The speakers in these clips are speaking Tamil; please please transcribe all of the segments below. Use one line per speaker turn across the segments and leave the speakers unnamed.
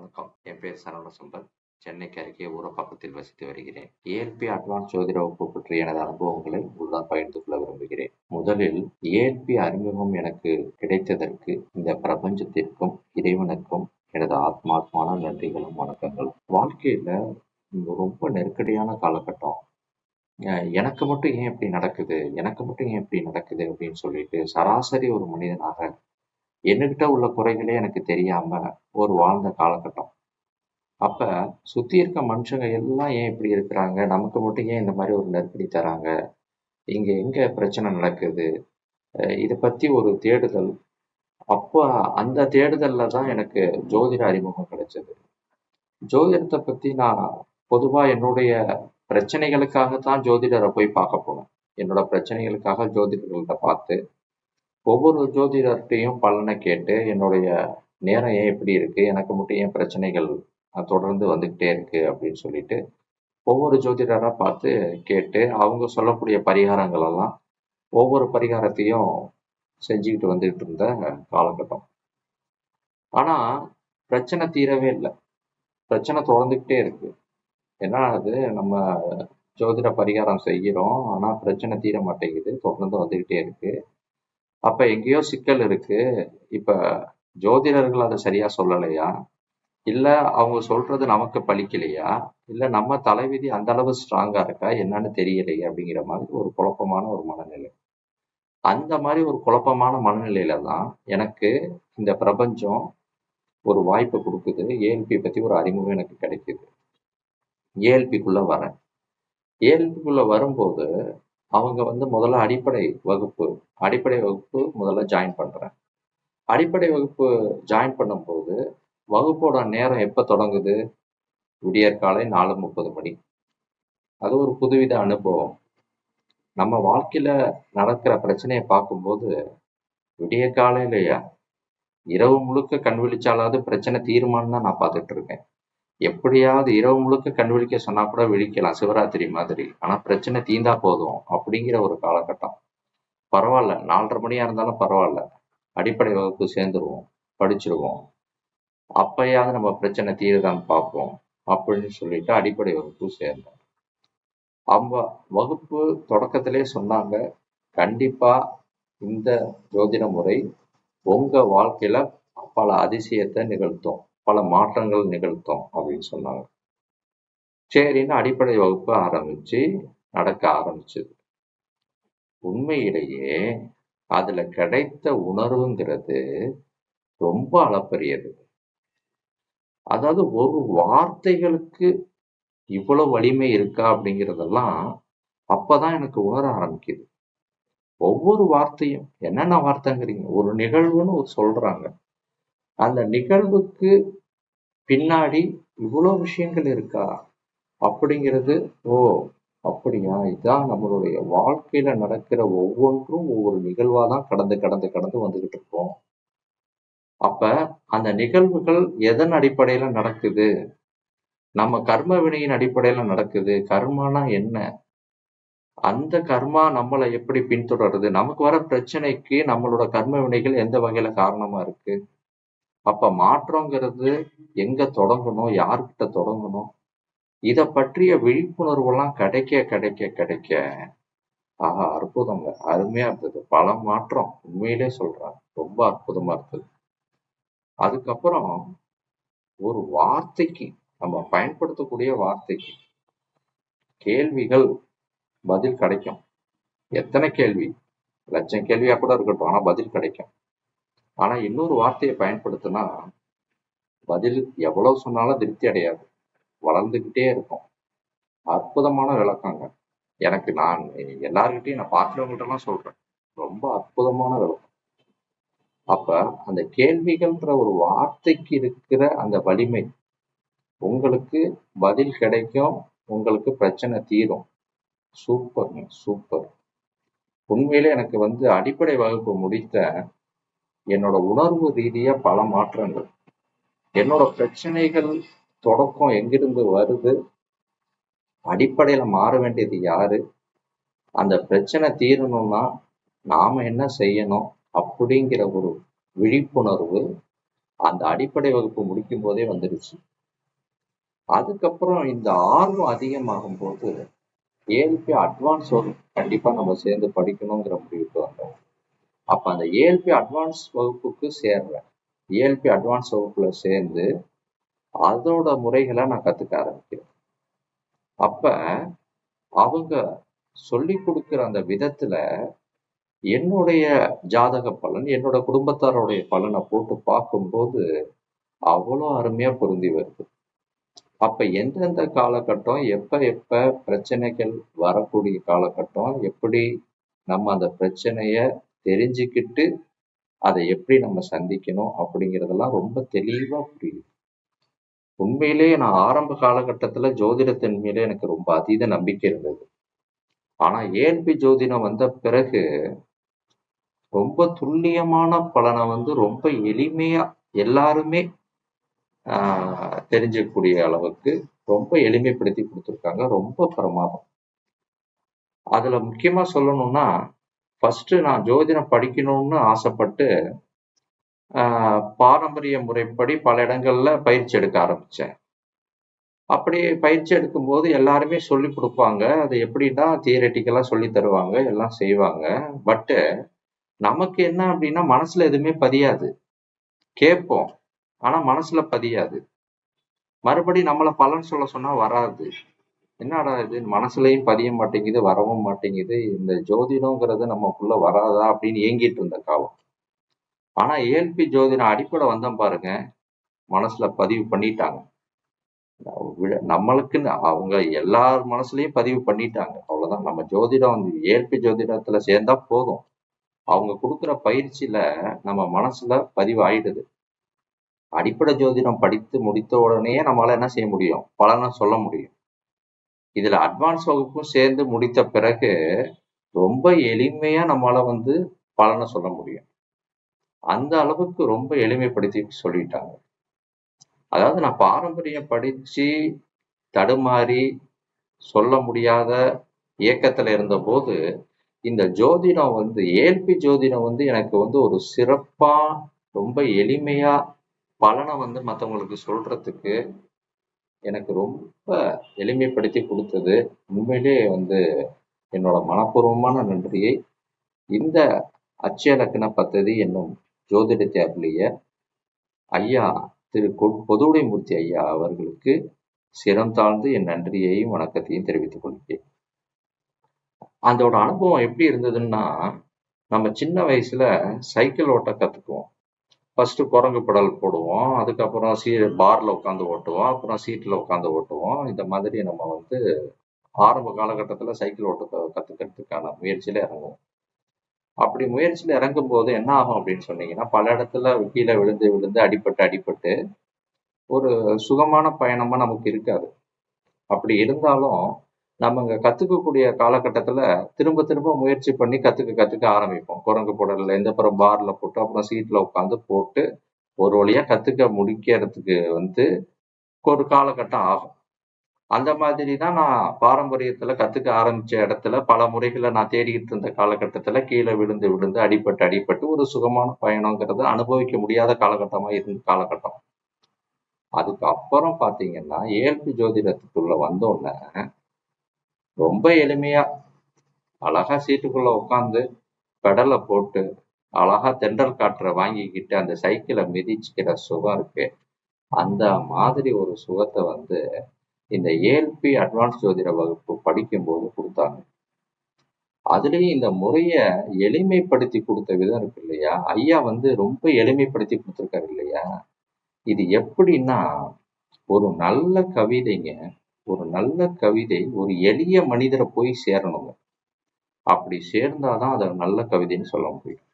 வணக்கம். என் பேர் சரவண சுந்தர் சென்னைக்கு அருகே ஊரப்பாக்கத்தில் வசித்து வருகிறேன். ஏஎல்பி அட்வான்ஸ் ஜோதிட வகுப்பு பற்றிய எனது அனுபவங்களை உங்களுடன் பகிர்ந்து கொள்ள விரும்புகிறேன். முதலில் ஏஎல்பி அறிமுகம் எனக்கு கிடைத்ததற்கு இந்த பிரபஞ்சத்திற்கும் இறைவனுக்கும் எனது ஆத்மாத்மான நன்றிகளும் வணக்கங்கள் வாழ்க்கையில ரொம்ப நெருக்கடியான காலகட்டம். எனக்கு மட்டும் ஏன் இப்படி நடக்குது? எனக்கு மட்டும் ஏன் இப்படி நடக்குது? அப்படின்னு சொல்லிட்டு சராசரி ஒரு மனிதனாக என்கிட்ட உள்ள குறைகளே எனக்கு தெரியாம ஒரு வாழ்ந்த காலகட்டம். அப்ப சுத்தி இருக்க மனுஷங்க எல்லாம் ஏன் இப்படி இருக்கிறாங்க? நமக்கு மட்டும் ஏன் இந்த மாதிரி ஒரு நெருக்கடி தராங்க? இங்க எங்க பிரச்சனை நடக்குது? இதை பத்தி ஒரு தேடுதல். அப்போ அந்த தேடுதல்ல தான் எனக்கு ஜோதிட அறிமுகம் கிடைச்சது. ஜோதிடத்தை பத்தி நான் பொதுவா என்னுடைய பிரச்சனைகளுக்காக தான் ஜோதிடரை போய் பார்க்க போனேன். என்னோட பிரச்சனைகளுக்காக ஜோதிடர்கள்ட்ட பார்த்து ஒவ்வொரு ஜோதிடர்கிட்டையும் பலனை கேட்டு என்னுடைய நேரம் ஏன் இப்படி இருக்கு? எனக்கு மட்டும் ஏன் பிரச்சனைகள் தொடர்ந்து வந்துகிட்டே இருக்கு? அப்படின்னு சொல்லிட்டு ஒவ்வொரு ஜோதிடரா பார்த்து கேட்டு அவங்க சொல்லக்கூடிய பரிகாரங்கள் எல்லாம் ஒவ்வொரு பரிகாரத்தையும் செஞ்சுக்கிட்டு வந்துகிட்டு இருந்த காலகட்டம். ஆனா பிரச்சனை தீரவே இல்லை. பிரச்சனை தொடர்ந்துகிட்டே இருக்கு. என்ன ஆகுது நம்ம ஜோதிட பரிகாரம் செய்கிறோம். ஆனா பிரச்சனை தீர மாட்டேங்குது. தொடர்ந்து வந்துகிட்டே இருக்கு. அப்ப எங்கேயோ சிக்கல் இருக்கு. இப்ப ஜோதிடர்கள் அதை சரியா சொல்லலையா? இல்ல அவங்க சொல்றது நமக்கு பலிக்கலையா? இல்ல நம்ம தலைவிதி அந்த அளவு ஸ்ட்ராங்கா இருக்கா? என்னன்னு தெரியலையே அப்படிங்கிற மாதிரி ஒரு குழப்பமான ஒரு மனநிலை. அந்த மாதிரி ஒரு குழப்பமான மனநிலையில தான் எனக்கு இந்த பிரபஞ்சம் ஒரு வாய்ப்பு கொடுக்குது. ஏஎல்பி பத்தி ஒரு அறிமுகம் எனக்கு கிடைக்குது. ஏஎல்பிக்குள்ள வரேன். ஏஎல்பிக்குள்ள வரும்போது அவங்க வந்து முதல்ல அடிப்படை வகுப்பு அடிப்படை வகுப்பு முதல்ல ஜாயின் பண்ணுறேன் அடிப்படை வகுப்பு ஜாயின் பண்ணும்போது வகுப்போட நேரம் எப்போ தொடங்குது? விடியற்காலை நாலு முப்பது மணி. அது ஒரு புதுவித அனுபவம். நம்ம வாழ்க்கையில நடக்கிற பிரச்சனையை பார்க்கும்போது விடிய காலையிலையா? இரவு முழுக்க கண் விழிச்சாலாவது பிரச்சனை தீருமான்னு தான் நான் பார்த்துட்டு இருக்கேன். எப்படியாவது இரவு முழுக்க கண் சொன்னா கூட விழிக்கலாம் சிவராத்திரி மாதிரி. ஆனா பிரச்சனை தீந்தா போதும் அப்படிங்கிற ஒரு காலகட்டம். பரவாயில்ல நாலரை மணியா இருந்தாலும் பரவாயில்ல. அடிப்படை வகுப்பு சேர்ந்துருவோம் படிச்சிருவோம். அப்பயாவது நம்ம பிரச்சனை தீருதான்னு பார்ப்போம் அப்படின்னு சொல்லிட்டு அடிப்படை வகுப்பு சேர்ந்தோம். அவங்க வகுப்பு தொடக்கத்திலே சொன்னாங்க கண்டிப்பா இந்த ஜோதிட முறை உங்க வாழ்க்கையில பல அதிசயத்தை நிகழ்த்தும். பல மாற்றங்கள் நிகழ்த்தும் அப்படின்னு சொன்னாங்க. சரின்னு அடிப்படை வகுப்பு ஆரம்பிச்சு நடக்க ஆரம்பிச்சது. உண்மையிலேயே அதுல கிடைத்த உணர்வுங்கிறது ரொம்ப அளப்பரியது. அதாவது ஒரு வார்த்தைகளுக்கு இவ்வளவு வலிமை இருக்கா அப்படிங்கிறதெல்லாம் அப்பதான் எனக்கு உணர ஆரம்பிக்குது. ஒவ்வொரு வார்த்தையும் என்னென்ன வார்த்தைங்கிறீங்க? ஒரு நிகழ்வுன்னு ஒரு சொல்றாங்க. அந்த நிகழ்வுக்கு பின்னாடி இவ்வளவு விஷயங்கள் இருக்கா? அப்படிங்கிறது ஓ அப்படியா? இதான் நம்மளுடைய வாழ்க்கையில நடக்கிற ஒவ்வொன்றும் ஒவ்வொரு நிகழ்வா தான் கடந்து கடந்து கடந்து வந்துகிட்டு இருக்கோம். அப்ப அந்த நிகழ்வுகள் எதன் அடிப்படையில நடக்குது? நம்ம கர்ம வினையின் அடிப்படையில நடக்குது. கர்மானா என்ன? அந்த கர்மா நம்மளை எப்படி பின்தொடருது? நமக்கு வர பிரச்சனைக்கு நம்மளோட கர்ம வினைகள் எந்த வகையில காரணமா இருக்கு? அப்ப மாற்றங்கிறது எங்க தொடங்கணும்? யார்கிட்ட தொடங்கணும்? இத பற்றிய விழிப்புணர்வெல்லாம் கிடைக்க கிடைக்க கிடைக்க ஆஹா அற்புதங்க. அருமையா இருந்தது. பல மாற்றம். உண்மையிலே சொல்றேன். ரொம்ப அற்புதமா இருந்தது. அதுக்கப்புறம் ஒரு வார்த்தைக்கு நம்ம பயன்படுத்தக்கூடிய வார்த்தைக்கு கேள்விகள் பதில் கிடைக்கும். எத்தனை கேள்வி? லட்சம் கேள்வியா கூட இருக்கட்டும். ஆனா பதில் கிடைக்கும். ஆனா இன்னொரு வார்த்தையை பயன்படுத்தினா பதில் எவ்வளவு சொன்னாலும் திருப்தி அடையாது. வளர்ந்துக்கிட்டே இருக்கும். அற்புதமான விளக்கங்க. எனக்கு நான் எல்லார்கிட்டையும் நான் பார்க்கிறவங்கள்ட்ட எல்லாம் சொல்றேன். ரொம்ப அற்புதமான விளக்கம். அப்ப அந்த கேள்விகள்ன்ற ஒரு வார்த்தைக்கு இருக்கிற அந்த வலிமை உங்களுக்கு பதில் கிடைக்கும் உங்களுக்கு பிரச்சனை தீரும். சூப்பர்ங்க சூப்பர். உண்மையிலே எனக்கு வந்து அடிப்படை வகுப்பு முடித்த என்னோட உணர்வு ரீதியா பல மாற்றங்கள். என்னோட பிரச்சனைகள் தொடக்கம் எங்கிருந்து வருது? அடிப்படையில மாற வேண்டியது யாரு? அந்த பிரச்சனை தீரணும்னா நாம என்ன செய்யணும்? அப்படிங்கிற ஒரு விழிப்புணர்வு அந்த அடிப்படை வகுப்பு முடிக்கும் போதே வந்துடுச்சு. அதுக்கப்புறம் இந்த ஆர்வம் அதிகமாகும் போது ஏஎல்பி அட்வான்ஸ் வகுப்பு கண்டிப்பா நம்ம சேர்ந்து படிக்கணுங்கிற முடிவுக்கு வந்தோம். அப்ப அந்த ஏஎல்பி அட்வான்ஸ் வகுப்புக்கு சேர்றேன். ஏஎல்பி அட்வான்ஸ் வகுப்புல சேர்ந்து அதோட முறைகளை நான் கத்துக்க ஆரம்பிக்கிறேன். அப்ப அவங்க சொல்லி கொடுக்குற அந்த விதத்துல என்னுடைய ஜாதக பலன் என்னோட குடும்பத்தாரோடைய பலனை போட்டு பார்க்கும்போது அவ்வளோ அருமையா பொருந்தி வருது. அப்ப எந்தெந்த காலகட்டம் எப்ப எப்ப பிரச்சனைகள் வரக்கூடிய காலகட்டம் எப்படி நம்ம அந்த பிரச்சனையை தெரிஞ்சுக்கிட்டு அதை எப்படி நம்ம சந்திக்கணும் அப்படிங்கிறதெல்லாம் ரொம்ப தெளிவாக புரியுது. உண்மையிலேயே நான் ஆரம்ப காலகட்டத்தில் ஜோதிடத்தின் மேலே எனக்கு ரொம்ப அதீத நம்பிக்கை இருந்தது. ஆனால் ஏன்பி ஜோதிடம் வந்த பிறகு ரொம்ப துல்லியமான பலனை வந்து ரொம்ப எளிமையாக எல்லாருமே ஆஹ் தெரிஞ்சக்கூடிய அளவுக்கு ரொம்ப எளிமைப்படுத்தி கொடுத்துருக்காங்க. ரொம்ப பிரமாதம். அதில் முக்கியமாக சொல்லணும்னா ஃபர்ஸ்ட் நான் ஜோதிடம் படிக்கணும்னு ஆசைப்பட்டு ஆஹ் பாரம்பரிய முறைப்படி பல இடங்கள்ல பயிற்சி எடுக்க ஆரம்பிச்சேன். அப்படி பயிற்சி எடுக்கும்போது எல்லாருமே சொல்லி கொடுப்பாங்க. அது எப்படின்னா தியரட்டிக்கலாக சொல்லி தருவாங்க எல்லாம் செய்வாங்க. பட்டு நமக்கு என்ன அப்படின்னா மனசுல எதுவுமே பதியாது. கேட்போம் ஆனா மனசுல பதியாது. மறுபடி நம்மளை பலன் சொல்ல சொன்னா வராது. என்னடா இது? மனசுலயும் பதிய மாட்டேங்குது வரவும் மாட்டேங்குது. இந்த ஜோதிடங்கிறது நமக்குள்ள வராதா அப்படின்னு ஏங்கிட்டு இருந்த காலம். ஆனா ஏஎல்பி ஜோதிடம் அடிப்படை வந்தோம் பாருங்க. மனசுல பதிவு பண்ணிட்டாங்க. நம்மளுக்குன்னு அவங்க எல்லார் மனசுலயும் பதிவு பண்ணிட்டாங்க. அவ்வளவுதான். நம்ம ஜோதிடம் வந்து ஏஎல்பி ஜோதிடத்துல சேர்ந்தா போதும். அவங்க கொடுக்குற பயிற்சியில நம்ம மனசுல பதிவு ஆயிடுது அடிப்படை ஜோதிடம் படித்து முடித்த உடனே நம்மளால என்ன செய்ய முடியும்? பலனை சொல்ல முடியும். இதுல அட்வான்ஸ் வகுப்பும் சேர்ந்து முடித்த பிறகு ரொம்ப எளிமையா நம்மளால வந்து பலனை சொல்ல முடியும். அந்த அளவுக்கு ரொம்ப எளிமைப்படுத்தி சொல்லிட்டாங்க. அதாவது நான் பாரம்பரியம் படிச்சு தடுமாறி சொல்ல முடியாத இயக்கத்துல இருந்தபோது இந்த ஜோதிடம் வந்து ஏல்பி ஜோதிடம் வந்து எனக்கு வந்து ஒரு சிறப்பா ரொம்ப எளிமையா பலனை வந்து மற்றவங்களுக்கு சொல்றதுக்கு எனக்கு ரொம்ப எளிமைப்படுத்தி கொடுத்தது. உண்மையிலே வந்து என்னோட மனப்பூர்வமான நன்றியை. இந்த அச்சலக்கண பத்ததி என்னும் ஜோதிடத்தை அருளிய ஐயா திரு கொ- பொதுவுடைமூர்த்தி ஐயா அவர்களுக்கு சிரம் தாழ்ந்து என் நன்றியையும் வணக்கத்தையும் தெரிவித்துக் கொள்கிறேன். அதோட அனுபவம் எப்படி இருந்ததுன்னா நம்ம சின்ன வயசுல சைக்கிள் ஓட்ட கத்துக்குவோம். ஃபர்ஸ்ட் குரங்கு படல் போடுவோம். அதுக்கப்புறம் சீ பார்ல உட்காந்து ஓட்டுவோம். அப்புறம் சீட்ல உட்காந்து ஓட்டுவோம். இந்த மாதிரி நம்ம வந்து ஆரம்ப காலகட்டத்தில் சைக்கிள் ஓட்ட க- முயற்சியில் இறங்குவோம். அப்படி முயற்சியில் இறங்கும் போது என்ன ஆகும் அப்படின்னு சொன்னீங்கன்னா பல இடத்துல கீழே விழுந்து விழுந்து அடிபட்டு அடிபட்டு ஒரு சுகமான பயணமாக நமக்கு இருக்காது. அப்படி இருந்தாலும் நம்ம அங்கே கத்துக்கக்கூடிய காலகட்டத்துல திரும்ப திரும்ப முயற்சி பண்ணி கத்துக்க கத்துக்க ஆரம்பிப்போம். குரங்கு போடல எந்த அப்புறம் பார்ல போட்டு அப்புறம் சீட்ல உட்காந்து போட்டு ஒரு வழியா கத்துக்க முடிக்கிறதுக்கு வந்து ஒரு காலகட்டம் ஆகும். அந்த மாதிரி தான் நான் பாரம்பரியத்துல கத்துக்க ஆரம்பிச்ச இடத்துல பல முறைகளை நான் தேடிக்கிட்டு இருந்த காலகட்டத்துல கீழே விழுந்து விழுந்து அடிபட்டு அடிபட்டு ஒரு சுகமான பயணங்கிறது அனுபவிக்க முடியாத காலகட்டமா இருந்த காலகட்டம். அதுக்கப்புறம் பாத்தீங்கன்னா ஜோதிடத்துக்குள்ளே ஜோதிடத்துக்குள்ள வந்தோடனே ரொம்ப எளிமையா அழகா சீட்டுக்குள்ள உட்காந்து பெடலை போட்டு அழகா தென்றல் காற்றை வாங்கிக்கிட்டு அந்த சைக்கிளை மிதிச்சுக்கிற சுகம் இருக்கு. அந்த மாதிரி ஒரு சுகத்தை வந்து இந்த ஏஎல்பி அட்வான்ஸ் ஜோதிட வகுப்பு படிக்கும்போது கொடுத்தாங்க. அதுலேயும் இந்த முறையை எளிமைப்படுத்தி கொடுத்த விதம் இருக்கு இல்லையா? ஐயா வந்து ரொம்ப எளிமைப்படுத்தி கொடுத்துருக்காரு இல்லையா? இது எப்படின்னா ஒரு நல்ல கவிதைங்க ஒரு நல்ல கவிதை ஒரு எளிய மனிதரை போய் சேரணுங்க. அப்படி சேர்ந்தாதான் அதை நல்ல கவிதைன்னு சொல்ல முடியும்.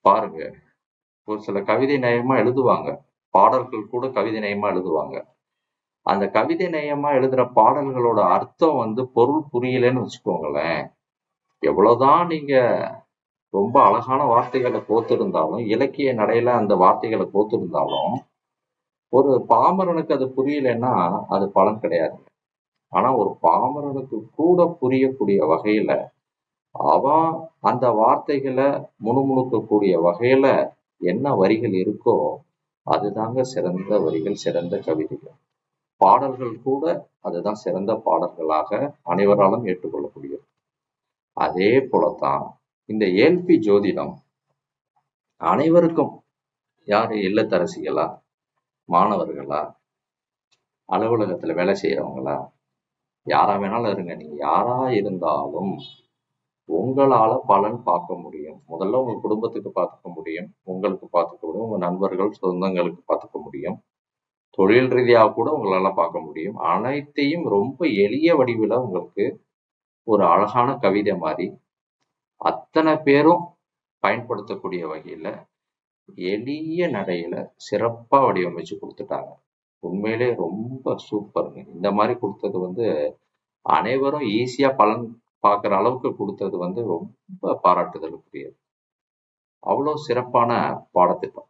பாருங்க ஒரு சில கவிதை நயமா எழுதுவாங்க. பாடல்கள் கூட கவிதை நயமா எழுதுவாங்க. அந்த கவிதை நயமா எழுதுற பாடல்களோட அர்த்தம் வந்து பொருள் புரியலன்னு வச்சுக்கோங்களேன். எவ்வளவுதான் நீங்க ரொம்ப அழகான வார்த்தைகளை கோத்திருந்தாலும் இலக்கிய நடையில அந்த வார்த்தைகளை கோத்திருந்தாலும் ஒரு பாமரனுக்கு அது புரியலைன்னா அது பலன் கிடையாது. ஆனா ஒரு பாமரனுக்கு கூட புரியக்கூடிய வகையில அவன் அந்த வார்த்தைகளை முணுமுணுக்கக்கூடிய வகையில என்ன வரிகள் இருக்கோ அதுதாங்க சிறந்த வரிகள் சிறந்த கவிதைகள். பாடல்கள் கூட அதுதான் சிறந்த பாடல்களாக அனைவராலும் ஏற்றுக்கொள்ளக்கூடியது. அதே போலத்தான் இந்த ஏல்பி ஜோதிடம் அனைவருக்கும் யார் இல்லத்தரசிகளா? மாணவர்களா? அலுவலகத்துல வேலை செய்யறவங்களா யாரா வேணாலும் இருங்க. நீங்க யாரா இருந்தாலும் உங்களால பலன் பார்க்க முடியும். முதல்ல உங்க குடும்பத்துக்கு பார்த்துக்க முடியும். உங்களுக்கு பார்த்துக்க முடியும். உங்க நண்பர்கள் சொந்தங்களுக்கு பார்த்துக்க முடியும். தொழில் ரீதியாக கூட உங்களால பார்க்க முடியும். அனைத்தையும் ரொம்ப எளிய வடிவில் உங்களுக்கு ஒரு அழகான கவிதை மாதிரி அத்தனை பேரும் பயன்படுத்தக்கூடிய வகையில எளிய நடையில சிறப்பா வடிவமைச்சு கொடுத்துட்டாங்க. உண்மையிலே ரொம்ப சூப்பருங்க. இந்த மாதிரி கொடுத்தது வந்து அனைவரும் ஈஸியா பலன் பார்க்குற அளவுக்கு கொடுத்தது வந்து ரொம்ப பாராட்டுதலுக்குரியது. அவ்வளோ சிறப்பான பாடத்திட்டம்.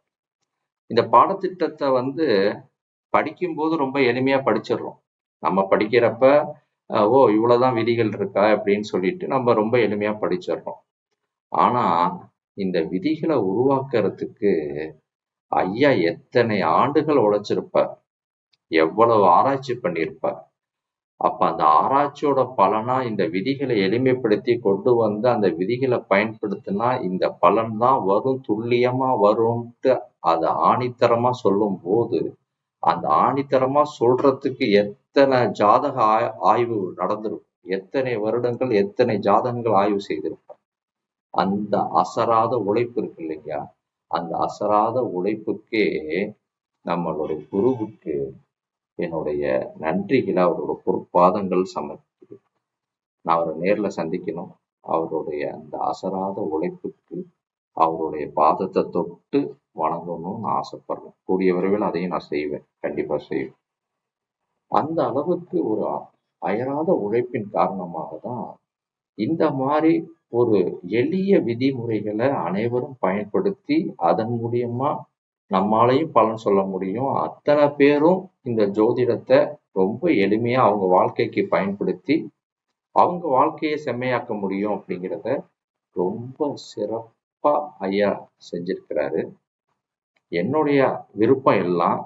இந்த பாடத்திட்டத்தை வந்து படிக்கும்போது ரொம்ப எளிமையா படிச்சிடுறோம். நம்ம படிக்கிறப்ப ஓ இவ்வளவுதான் விதிகள் இருக்கா? அப்படின்னு சொல்லிட்டு நம்ம ரொம்ப எளிமையா படிச்சிடுறோம். ஆனா இந்த விதிகளை உருவாக்குறதுக்கு ஐயா எத்தனை ஆண்டுகள் உழைச்சிருப்பார்? எவ்வளவு ஆராய்ச்சி பண்ணியிருப்பார்? அப்ப அந்த ஆராய்ச்சியோட பலனா இந்த விதிகளை எளிமைப்படுத்தி கொண்டு வந்து அந்த விதிகளை பயன்படுத்தினா இந்த பலன் தான் வரும் துல்லியமா வரும்ட்டு அதை ஆணித்தரமா சொல்லும் போது அந்த ஆணித்தரமா சொல்றதுக்கு எத்தனை ஜாதக ஆய்- ஆய்வு நடந்திருக்கும்? எத்தனை வருடங்கள் எத்தனை ஜாதகங்கள் ஆய்வு செய்திருப்பார்? அந்த அசராத உழைப்பு இருக்கு இல்லையா அந்த அசராத உழைப்புக்கே நம்மளுடைய குருவுக்கு என்னுடைய நன்றிகளை அவரோட பொற்பாதங்கள் சமர்ப்பிக்கிறேன். நான் அவரை நேரில் சந்திக்கணும். அவருடைய அந்த அசராத உழைப்புக்கு அவருடைய பாதத்தை தொட்டு வணங்கணும்னு நான் ஆசைப்படுறேன். கூடிய விரைவில் அதையும் நான் செய்வேன். கண்டிப்பாக செய்வேன். அந்த அளவுக்கு ஒரு அயராத உழைப்பின் காரணமாக தான் இந்த மாதிரி ஒரு எளிய விதிமுறைகளை அனைவரும் பயன்படுத்தி அதன் மூலியமா நம்மாலையும் பலன் சொல்ல முடியும். அத்தனை பேரும் இந்த ஜோதிடத்தை ரொம்ப எளிமையா அவங்க வாழ்க்கைக்கு பயன்படுத்தி அவங்க வாழ்க்கையை செம்மையாக்க முடியும் அப்படிங்கிறத ரொம்ப சிறப்பா ஐயா செஞ்சிருக்கிறாரு. என்னுடைய விருப்பம் எல்லாம்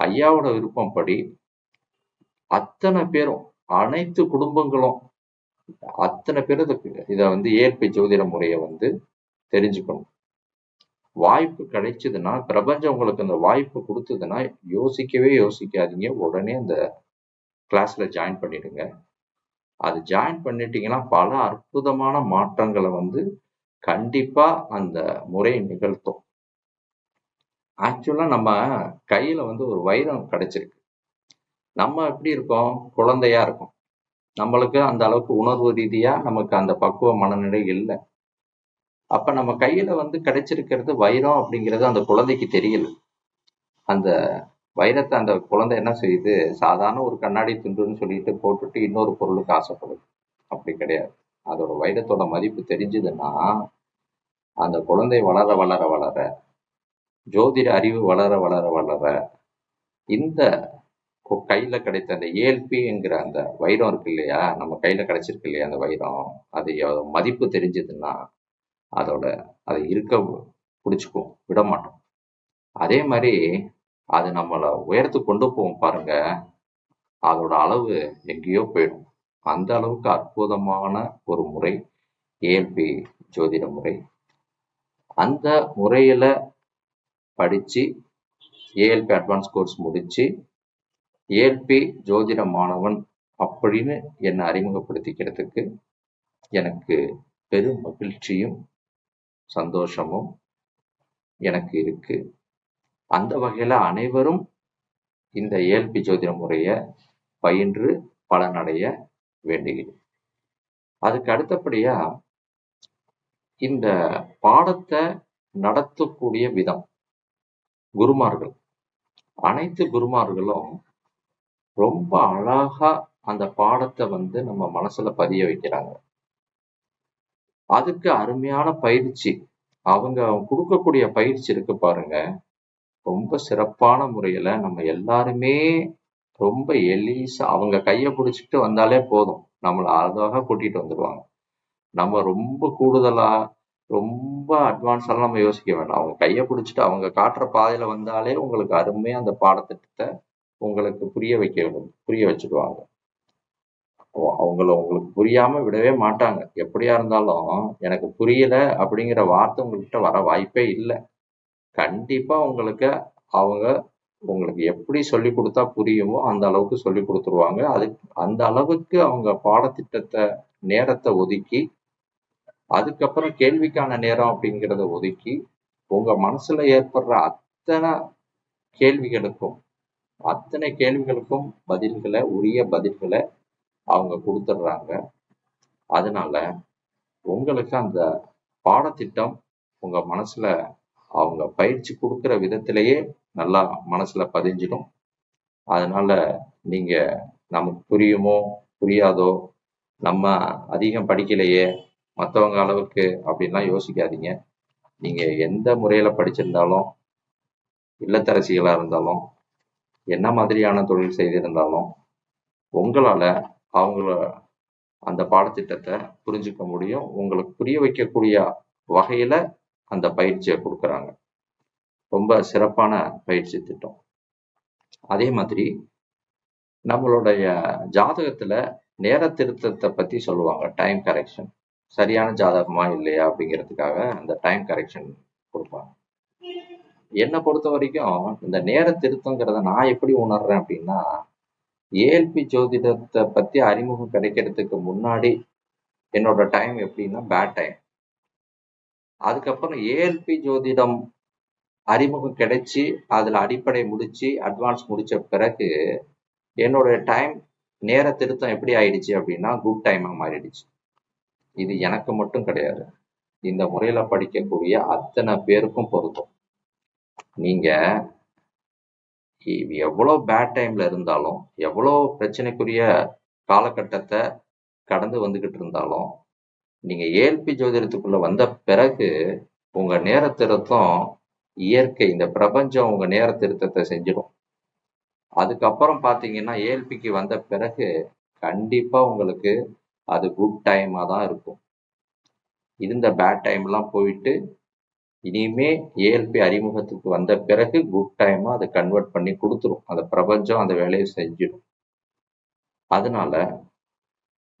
ஐயாவோட விருப்பம் படி அத்தனை பேரும் அனைத்து குடும்பங்களும் அத்தனை பேர் இதை வந்து ஏற்பி ஜோதிட முறையை வந்து தெரிஞ்சுக்கணும். வாய்ப்பு கிடைச்சதுன்னா பிரபஞ்சம் உங்களுக்கு அந்த வாய்ப்பு கொடுத்ததுன்னா யோசிக்கவே யோசிக்காதீங்க. உடனே அந்த கிளாஸ்ல ஜாயின் பண்ணிடுங்க. அது ஜாயின் பண்ணிட்டீங்கன்னா பல அற்புதமான மாற்றங்களை வந்து கண்டிப்பா அந்த முறையை நிகழ்த்தும். ஆக்சுவலா நம்ம கையில வந்து ஒரு வைரம் கிடைச்சிருக்கு. நம்ம எப்படி இருக்கோம்? குழந்தையா இருக்கோம். நம்மளுக்கு அந்த அளவுக்கு உணர்வு ரீதியா நமக்கு அந்த பக்குவ மனநிலை இல்லை. அப்ப நம்ம கையில வந்து கிடைச்சிருக்கிறது வைரம் அப்படிங்கிறது அந்த குழந்தைக்கு தெரியல. அந்த வைரத்தை அந்த குழந்தை என்ன செய்யுது? சாதாரண ஒரு கண்ணாடி துண்டுன்னு சொல்லிட்டு போட்டுட்டு இன்னொரு பொருளுக்கு ஆசைப்படுது. அப்படி கிடையாது. அதோட வைரத்தோட மதிப்பு தெரிஞ்சதுன்னா அந்த குழந்தை வளர வளர வளர ஜோதிட அறிவு வளர வளர வளர இந்த கையில கிடைத்த அந்த ஏல்பிங்கிற அந்த வைரம் இருக்கு இல்லையா? நம்ம கையில கிடைச்சிருக்கு இல்லையா அந்த வைரம்? அது மதிப்பு தெரிஞ்சதுன்னா அதோட அதை இருக்க பிடிச்சிக்கும் விட மாட்டோம். அதே மாதிரி அது நம்மளை உயர்த்து கொண்டு போவோம் பாருங்க. அதோட அளவு எங்கேயோ போயிடும். அந்த அளவுக்கு அற்புதமான ஒரு முறை ஏல்பி ஜோதிட முறை. அந்த முறையில படிச்சு ஏஎல்பி அட்வான்ஸ் கோர்ஸ் முடிச்சு ஏற்பே ஜோதிட மாணவன் அப்படின்னு என்னை அறிமுகப்படுத்திக்கிறதுக்கு எனக்கு பெரும் மகிழ்ச்சியும் சந்தோஷமும் எனக்கு இருக்கு. அந்த வகையில அனைவரும் இந்த ஏல்பி ஜோதிட முறையை பயின்று பலனடைய வேண்டுகிறேன். அதுக்கு அடுத்தபடியா இந்த பாடத்தை நடத்தக்கூடிய விதம் குருமார்கள். அனைத்து குருமார்களும் ரொம்ப அழகா அந்த பாடத்தை வந்து நம்ம மனசுல பதிய வைக்கிறாங்க. அதுக்கு அருமையான பயிற்சி. அவங்க கொடுக்கக்கூடிய பயிற்சி இருக்கு பாருங்க. ரொம்ப சிறப்பான முறையில நம்ம எல்லாருமே ரொம்ப எலீசா அவங்க கையை பிடிச்சிட்டு வந்தாலே போதும். நம்மளை அழகாக கூட்டிட்டு வந்துடுவாங்க நம்ம ரொம்ப கூடுதலா ரொம்ப அட்வான்ஸாலாம் நம்ம யோசிக்க வேண்டாம். அவங்க கையை பிடிச்சிட்டு அவங்க காட்டுற பாதையில வந்தாலே உங்களுக்கு அருமையா அந்த பாடத்திட்டத்தை உங்களுக்கு புரிய வைக்க புரிய வச்சுடுவாங்க. அவங்கள உங்களுக்கு புரியாம விடவே மாட்டாங்க. எப்படியா இருந்தாலும் எனக்கு புரியல அப்படிங்கிற வார்த்தை உங்கள்கிட்ட வர வாய்ப்பே இல்லை. கண்டிப்பா உங்களுக்கு அவங்க உங்களுக்கு எப்படி சொல்லி கொடுத்தா புரியுமோ அந்த அளவுக்கு சொல்லி கொடுத்துருவாங்க. அது அந்த அளவுக்கு அவங்க பாடத்திட்டத்தை நேரத்தை ஒதுக்கி அதுக்கப்புறம் கேள்விக்கான நேரம் அப்படிங்கிறத ஒதுக்கி உங்க மனசுல ஏற்படுற அத்தனை கேள்விகளுக்கும் அத்தனை கேள்விகளுக்கும் பதில்களை உரிய பதில்களை அவங்க கொடுத்துடுறாங்க. அதனால உங்களுக்கு அந்த பாடத்திட்டம் உங்க மனசுல அவங்க பயிற்சி கொடுக்குற விதத்திலேயே நல்லா மனசுல பதிஞ்சிடும். அதனால நீங்க நமக்கு புரியுமோ புரியாதோ நம்ம அதிகம் படிக்கலையே மற்றவங்க அளவுக்கு அப்படின்லாம் யோசிக்காதீங்க. நீங்க எந்த முறையில படிச்சிருந்தாலும் இல்லத்தரசிகளா இருந்தாலும் என்ன மாதிரியான தொழில் செய்திருந்தாலும் உங்களால அவங்கள அந்த பாடத்திட்டத்தை புரிஞ்சுக்க முடியும். உங்களுக்கு புரிய வைக்கக்கூடிய வகையில அந்த பயிற்சியை கொடுக்குறாங்க. ரொம்ப சிறப்பான பயிற்சி திட்டம். அதே மாதிரி நம்மளுடைய ஜாதகத்துல நேர திருத்தத்தை பத்தி சொல்லுவாங்க டைம் கரெக்ஷன் சரியான ஜாதகமா இல்லையா அப்படிங்கிறதுக்காக அந்த டைம் கரெக்ஷன் கொடுப்பாங்க. என்னை பொறுத்த வரைக்கும் இந்த நேர திருத்தங்கிறத நான் எப்படி உணர்றேன் அப்படின்னா ஏஎல்பி ஜோதிடத்தை பத்தி அறிமுகம் கிடைக்கிறதுக்கு முன்னாடி என்னோட டைம் எப்படின்னா பேட் டைம் அதுக்கப்புறம் ஏஎல்பி ஜோதிடம் அறிமுகம் கிடைச்சி அதுல அடிப்படை முடிச்சு அட்வான்ஸ் முடிச்ச பிறகு என்னோட டைம் நேர திருத்தம் எப்படி ஆயிடுச்சு அப்படின்னா குட் டைமாக மாறிடுச்சு. இது எனக்கு மட்டும் கிடையாது. இந்த முறையில படிக்கக்கூடிய அத்தனை பேருக்கும் பொருத்தம் நீங்க இ- எவ்வளவு பேட் டைம்ல இருந்தாலும் எவ்வளவு பிரச்சனைக்குரிய காலகட்டத்தை கடந்து வந்துகிட்டு இருந்தாலும் நீங்க ஏஎல்பி ஜோதிடத்துக்குள்ள வந்த பிறகு உங்க நேர திருத்தம் இயற்கை இந்த பிரபஞ்சம் உங்க நேரத்திருத்தத்தை செஞ்சிடும். அதுக்கப்புறம் பாத்தீங்கன்னா ஏஎல்பிக்கு வந்த பிறகு கண்டிப்பா உங்களுக்கு அது குட் டைமா தான் இருக்கும். இருந்த பேட் டைம்லாம் போயிட்டு இனிமே ஏஎல்பி அறிமுகத்துக்கு வந்த பிறகு குட் டைமா அதை கன்வெர்ட் பண்ணி கொடுத்துரும். அந்த பிரபஞ்சம் அந்த வேலையை செஞ்சிடும். அதனால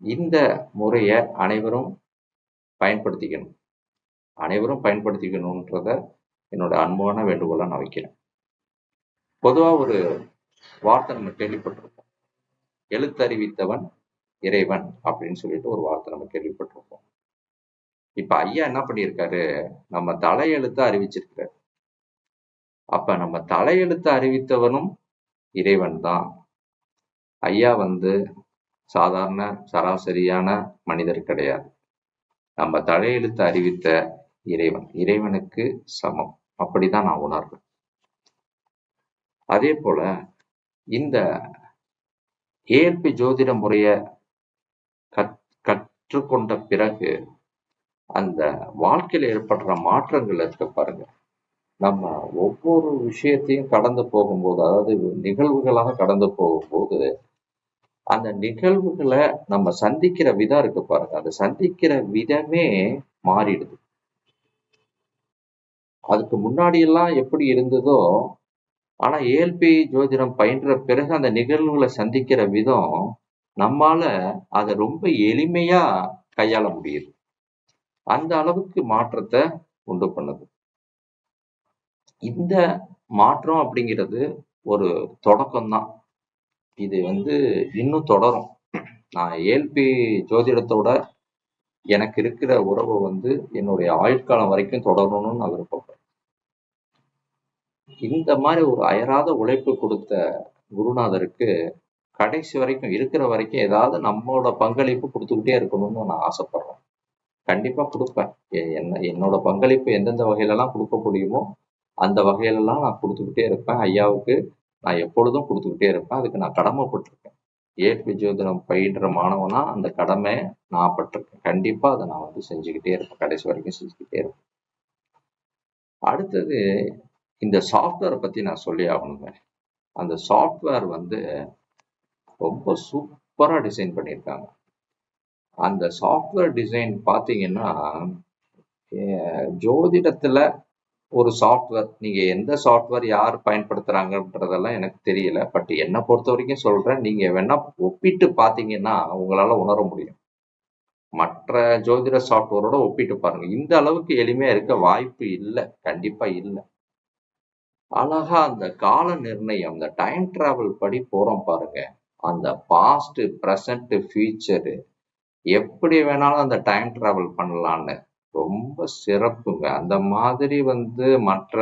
இந்த முறையை அனைவரும் பயன்படுத்திக்கணும். அனைவரும் பயன்படுத்திக்கணுன்றத என்னோட அன்பான வேண்டுகோளை நான் வைக்கிறேன். பொதுவா ஒரு வார்த்தை நம்ம கேள்விப்பட்டிருப்போம். எழுத்தறிவித்தவன் இறைவன் அப்படின்னு சொல்லிட்டு ஒரு வார்த்தை நம்ம கேள்விப்பட்டிருப்போம். இப்ப ஐயா என்ன பண்ணியிருக்காரு நம்ம தலையெழுத்த அறிவிச்சிருக்காரு அப்ப நம்ம தலையெழுத்து அறிவித்தவனும் இறைவன் தான். ஐயா வந்து சாதாரண சராசரியான மனிதர் கிடையாது. நம்ம தலையெழுத்து அறிவித்த இறைவன் இறைவனுக்கு சமம். அப்படிதான் நான் உணர்றேன். அதே போல இந்த ஏற்பி ஜோதிட முறைய கற் கற்றுக்கொண்ட பிறகு அந்த வாழ்க்கையில ஏற்படுற மாற்றங்கள் இருக்க பாருங்க. நம்ம ஒவ்வொரு விஷயத்தையும் கடந்து போகும்போது அதாவது நிகழ்வுகளாக கடந்து போகும்போது அந்த நிகழ்வுகளை நம்ம சந்திக்கிற விதம் இருக்கு பாருங்க. அந்த சந்திக்கிற விதமே மாறிடுது. அதுக்கு முன்னாடி எல்லாம் எப்படி இருந்ததோ ஆனா ஏல்பி ஜோதிடம் பயின்ற பிறகு அந்த நிகழ்வுகளை சந்திக்கிற விதம் நம்மால அதை ரொம்ப எளிமையா கையாள முடியுது. அந்த அளவுக்கு மாற்றத்தை உண்டு பண்ணுது. இந்த மாற்றம் அப்படிங்கிறது ஒரு தொடக்கம்தான். இது வந்து இன்னும் தொடரும். நான் ஏல்பி ஜோதிடத்தோட எனக்கு இருக்கிற உறவை வந்து என்னுடைய ஆயுட்காலம் வரைக்கும் தொடரணும்னு நான் விருப்பப்படுறேன். இந்த மாதிரி ஒரு அயராத உழைப்பு கொடுத்த குருநாதருக்கு கடைசி வரைக்கும் இருக்கிற வரைக்கும் ஏதாவது நம்மளோட பங்களிப்பு கொடுத்துக்கிட்டே இருக்கணும்னு நான் ஆசைப்படுறேன். கண்டிப்பா கொடுப்பேன். எ- என்ன என்னோட பங்களிப்பு எந்தெந்த வகையிலலாம் கொடுக்க முடியுமோ அந்த வகையிலலாம் நான் கொடுத்துக்கிட்டே இருப்பேன். ஐயாவுக்கு நான் எப்பொழுதும் கொடுத்துக்கிட்டே இருப்பேன். அதுக்கு நான் கடமைப்பட்டிருக்கேன். ஏற்பி ஜோதிடம் பயின்ற மாணவனா அந்த கடமை நான் பட்டிருக்கேன். கண்டிப்பா அதை நான் வந்து செஞ்சுக்கிட்டே இருப்பேன். கடைசி வரைக்கும் செஞ்சுக்கிட்டே இருப்பேன். அடுத்தது இந்த சாஃப்ட்வேரை பத்தி நான் சொல்லி ஆகணுங்க. அந்த சாஃப்ட்வேர் வந்து ரொம்ப சூப்பராக டிசைன் பண்ணியிருக்காங்க. அந்த சாஃப்ட்வேர் டிசைன் பார்த்தீங்கன்னா ஜோதிடத்தில் ஒரு சாஃப்ட்வேர் நீங்கள் எந்த சாஃப்ட்வேர் யார் பயன்படுத்துகிறாங்கன்றதெல்லாம் எனக்கு தெரியல. பட் என்னை பொறுத்த வரைக்கும் சொல்கிறேன் நீங்கள் வேணால் ஒப்பிட்டு பார்த்தீங்கன்னா உங்களால் உணர முடியும். மற்ற ஜோதிட சாஃப்ட்வேரோட ஒப்பிட்டு பாருங்கள் இந்த அளவுக்கு எளிமையாக இருக்க வாய்ப்பு இல்லை. கண்டிப்பாக இல்லை. அழகா அந்த கால நிர்ணயம் அந்த டைம் டிராவல் படி போகிறோம் பாருங்க. அந்த பாஸ்ட் ப்ரெசண்ட்டு ஃபியூச்சரு எப்படி வேணாலும் அந்த டைம் டிராவல் பண்ணலான்னு ரொம்ப சிறப்புங்க. அந்த மாதிரி வந்து மற்ற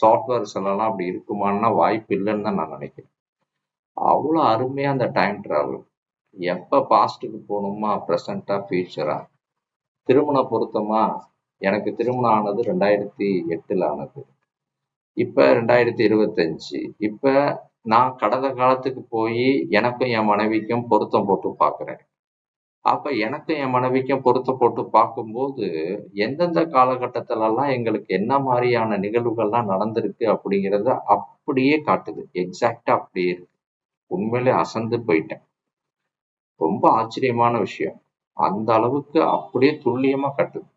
சாஃப்ட்வேர்ஸ் எல்லாம் அப்படி இருக்குமான்னா வாய்ப்பு இல்லைன்னு தான் நான் நினைக்கிறேன். அவ்வளோ அருமையா அந்த டைம் டிராவல் எப்போ பாஸ்ட்டுக்கு போகணுமா ப்ரெசண்டா ஃபியூச்சரா திருமண பொருத்தமா? எனக்கு திருமணம் ஆனது ரெண்டாயிரத்தி எட்டில் ஆனது. இப்போ ரெண்டாயிரத்தி இருபத்தஞ்சு. இப்போ நான் கடந்த காலத்துக்கு போய் எனக்கும் என் மனைவிக்கும் பொருத்தம் போட்டு பார்க்குறேன். அப்ப எனக்கும் என் மனைவிக்கும் பொருத்த போட்டு பார்க்கும்போது எந்தெந்த காலகட்டத்திலலாம் எங்களுக்கு என்ன மாதிரியான நிகழ்வுகள்லாம் நடந்திருக்கு அப்படிங்கிறத அப்படியே காட்டுது. எக்ஸாக்டா அப்படியே இருக்கு. உண்மையிலே அசந்து போயிட்டேன். ரொம்ப ஆச்சரியமான விஷயம். அந்த அளவுக்கு அப்படியே துல்லியமா கட்டுது.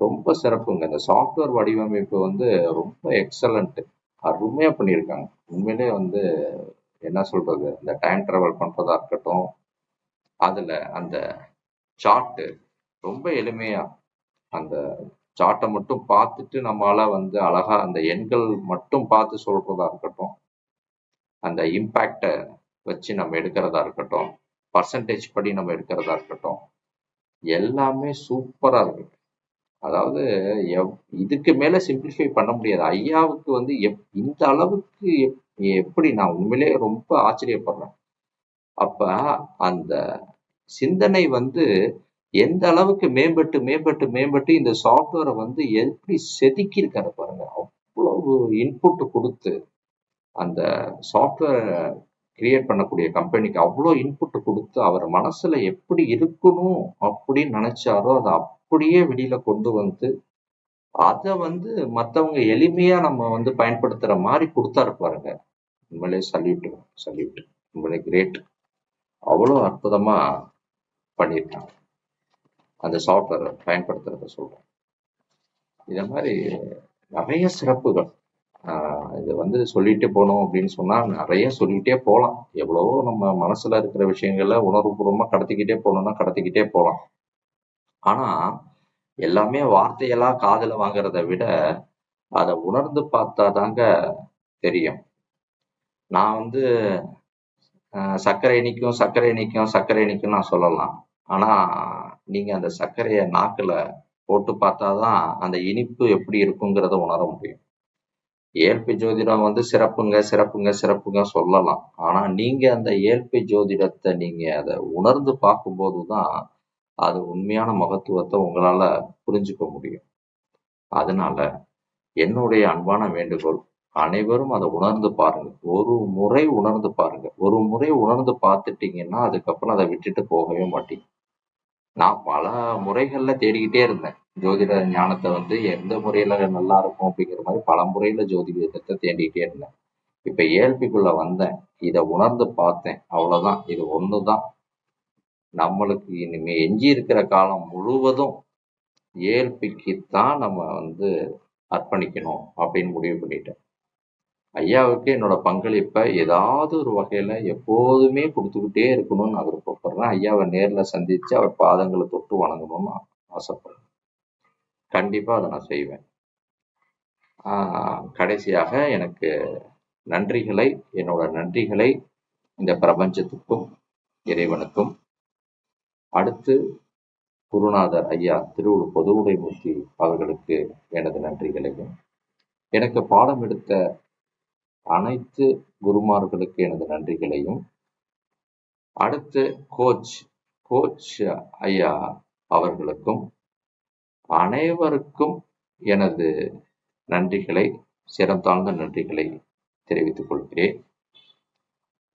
ரொம்ப சிறப்புங்க. இந்த சாஃப்ட்வேர் வடிவமைப்பு வந்து ரொம்ப எக்ஸலண்ட்டு அருமையாக பண்ணியிருக்காங்க. உண்மையிலே வந்து என்ன சொல்றது? இந்த டைம் ட்ராவல் பண்ணுறதா இருக்கட்டும் அதுல அந்த சார்ட்டு ரொம்ப எளிமையா அந்த சார்ட்டை மட்டும் பார்த்துட்டு நம்மளால வந்து அழகா அந்த எண்கள் மட்டும் பார்த்து சொல்றதா இருக்கட்டும் அந்த இம்பேக்டை வச்சு நம்ம எடுக்கிறதா இருக்கட்டும் பர்சன்டேஜ் படி நம்ம எடுக்கிறதா இருக்கட்டும் எல்லாமே சூப்பரா இருக்கு. அதாவது எவ் இதுக்கு மேல சிம்பிளிஃபை பண்ண முடியாது. ஐயாவுக்கு வந்து எப் இந்த அளவுக்கு எப் எப்படி நான் உண்மையிலேயே ரொம்ப ஆச்சரியப்படுறேன். அப்ப அந்த சிந்தனை வந்து எந்த அளவுக்கு மேம்பட்டு மேம்பட்டு மேம்பட்டு இந்த சாஃப்ட்வேரை வந்து எப்படி செதுக்கி இருக்காரு பாருங்க. அவ்வளவு இன்புட் கொடுத்து அந்த சாஃப்ட்வேர் கிரியேட் பண்ணக்கூடிய கம்பெனிக்கு அவ்வளோ இன்புட் கொடுத்து அவர் மனசுல எப்படி இருக்கணும் அப்படின்னு நினைச்சாரோ அதை அப்படியே வெளியில கொண்டு வந்து அதை வந்து மற்றவங்க எளிமையா நம்ம வந்து பயன்படுத்துற மாதிரி கொடுத்தாரு பாருங்க. உண்மையிலே சல்யூட் சல்யூட் உண்மையிலே கிரேட் அவ்வளோ அற்புதமா பண்ணியிருக்காங்க. அந்த சாஃப்ட்வேரை பயன்படுத்துறத சொல்கிறேன் இதை மாதிரி நிறைய சிறப்புகள். ஆஹ் இது வந்து சொல்லிகிட்டே போனோம் அப்படின்னு சொன்னால் நிறைய சொல்லிக்கிட்டே போகலாம். எவ்வளவோ நம்ம மனசுல இருக்கிற விஷயங்களை உணர்வுபூர்வமாக கடத்திக்கிட்டே போகணும்னா கடத்திக்கிட்டே போகலாம். ஆனால் எல்லாமே வார்த்தையெல்லாம் காதில் வாங்குறத விட அதை உணர்ந்து பார்த்தாதாங்க தெரியும். நான் வந்து சர்க்கரை இனிக்கும் சர்க்கரை இனிக்கும் சர்க்கரை இனிக்கும் நான் சொல்லலாம். ஆனால் நீங்கள் அந்த சர்க்கரையை நாக்கில் போட்டு பார்த்தா தான் அந்த இனிப்பு எப்படி இருக்குங்கிறத உணர முடியும். இயல்பு ஜோதிடம் வந்து சிறப்புங்க சிறப்புங்க சிறப்புங்க சொல்லலாம். ஆனால் நீங்கள் அந்த இயல்பு ஜோதிடத்தை நீங்கள் அதை உணர்ந்து பார்க்கும்போது தான் அது உண்மையான மகத்துவத்தை உங்களால் புரிஞ்சுக்க முடியும். அதனால என்னுடைய அன்பான வேண்டுகோள் அனைவரும் அதை உணர்ந்து பாருங்க. ஒரு முறை உணர்ந்து பாருங்க. ஒரு முறை உணர்ந்து பார்த்துட்டீங்கன்னா அதுக்கப்புறம் அதை விட்டுட்டு போகவே மாட்டீங்க. நான் பல முறைகள்ல தேடிக்கிட்டே இருந்தேன். ஜோதிட ஞானத்தை வந்து எந்த முறையில நல்லா இருக்கும் அப்படிங்கிற மாதிரி பல முறையில ஜோதிடத்தை தேடிக்கிட்டே இருந்தேன். இப்ப ஏழ்பிக்குள்ள வந்தேன். இதை உணர்ந்து பார்த்தேன். அவ்வளவுதான். இது ஒண்ணுதான். நம்மளுக்கு இனிமே எஞ்சி இருக்கிற காலம் முழுவதும் ஏழ்பிக்குத்தான் நம்ம வந்து அர்ப்பணிக்கணும் அப்படின்னு முடிவு பண்ணிட்டேன். ஐயாவுக்கு என்னோட பங்களிப்பை ஏதாவது ஒரு வகையில எப்போதுமே கொடுத்துக்கிட்டே இருக்கணும்னு நான் விருப்பப்படுறேன். ஐயாவை நேரில் சந்திச்சு அவர் பாதங்களை தொட்டு வணங்கணும்னு ஆசைப்படுறேன். கண்டிப்பாக அதை நான் செய்வேன். கடைசியாக எனக்கு நன்றிகளை என்னோட நன்றிகளை இந்த பிரபஞ்சத்துக்கும் இறைவனுக்கும். அடுத்து குருநாதர் ஐயா திருவுடு பொதுவுடைமூர்த்தி அவர்களுக்கு எனது நன்றிகளையும் எனக்கு பாடம் எடுத்த அனைத்து குருமார்களுக்கு எனது நன்றிகளையும். அடுத்து கோச் கோச் ஐயா அவர்களுக்கும் அனைவருக்கும் எனது நன்றிகளை சிறந்தாழ்ந்த நன்றிகளை தெரிவித்துக் கொள்கிறேன்.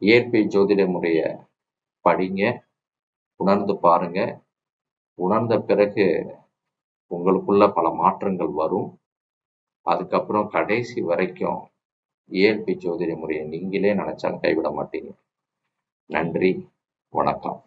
இயற்கை ஜோதிட முறைய படிங்க உணர்ந்து பாருங்க. உணர்ந்த பிறகு உங்களுக்குள்ள பல மாற்றங்கள் வரும். அதுக்கப்புறம் கடைசி வரைக்கும் இயற்கை ஜோதிட முறையை நீங்களே நினைச்சாலும் கைவிட மாட்டீங்க. நன்றி வணக்கம்.